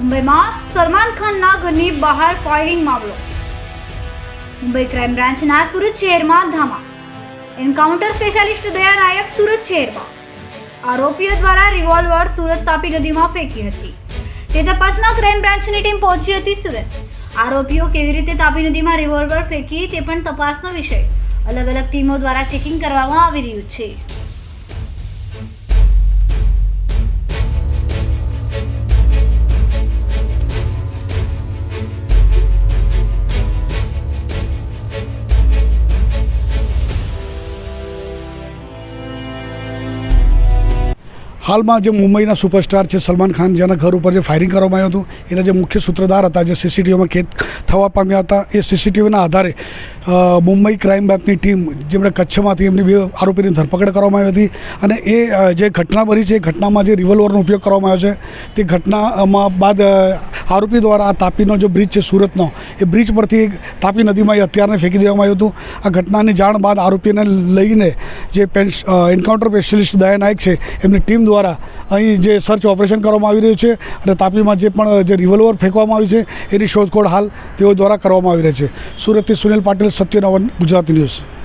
મુંબઈમાં સલમાન ખાનના ઘરની બહાર ફાયરિંગ મામલો. મુંબઈ ક્રાઇમ બ્રાન્ચના સુરત શહેરમાં ધામા. એન્કાઉન્ટર સ્પેશિયાલિસ્ટ દયા નાયક સુરત શહેરમાં. આરોપીઓ દ્વારા રિવોલ્વર સુરત તાપી નદીમાં ફેંકી હતી. તે તપાસમાં ક્રાઇમ બ્રાન્ચની ટીમ પહોંચી હતી સુરત. આરોપીઓ કેવી રીતે તાપી નદીમાં રિવોલ્વર ફેંકી તે પણ તપાસનો વિષય. અલગ અલગ ટીમો દ્વારા ચેકિંગ કરવામાં આવી રહ્યું છે. હાલમાં જે મુંબઈના સુપરસ્ટાર છે સલમાન ખાન, જેના ઘર ઉપર જે ફાયરિંગ કરવામાં આવ્યું હતું, એના જે મુખ્ય સૂત્રધાર હતા, જે સીસીટીવીમાં કેદ થવા પામ્યા હતા, એ સીસીટીવીના આધારે મુંબઈ ક્રાઇમ બ્રાન્ચની ટીમ જેમણે કચ્છમાંથી એમની બે આરોપીની ધરપકડ કરવામાં આવી હતી અને એ જે ઘટના બની છે, એ ઘટનામાં જે રિવોલ્વરનો ઉપયોગ કરવામાં આવ્યો છે, તે ઘટનામાં બાદ આરોપી દ્વારા આ તાપીનો જે બ્રિજ છે સુરતનો, એ બ્રિજ પરથી એક તાપી નદીમાં એ હથિયારને ફેંકી દેવામાં આવ્યું હતું. આ ઘટનાની જાણ બાદ આરોપીને લઈને જે એન્કાઉન્ટર સ્પેશિયલિસ્ટ દયા નાયક છે, એમની ટીમ દ્વારા અહીં જે સર્ચ ઓપરેશન કરવામાં આવી રહ્યું છે અને તાપીમાં જે પણ જે રિવોલ્વર ફેંકવામાં આવી છે, એની શોધખોળ હાલ તેઓ દ્વારા કરવામાં આવી રહી છે. સુરતથી સુનિલ પાટીલ સત્યનવન ગુજરાતી ન્યૂઝ.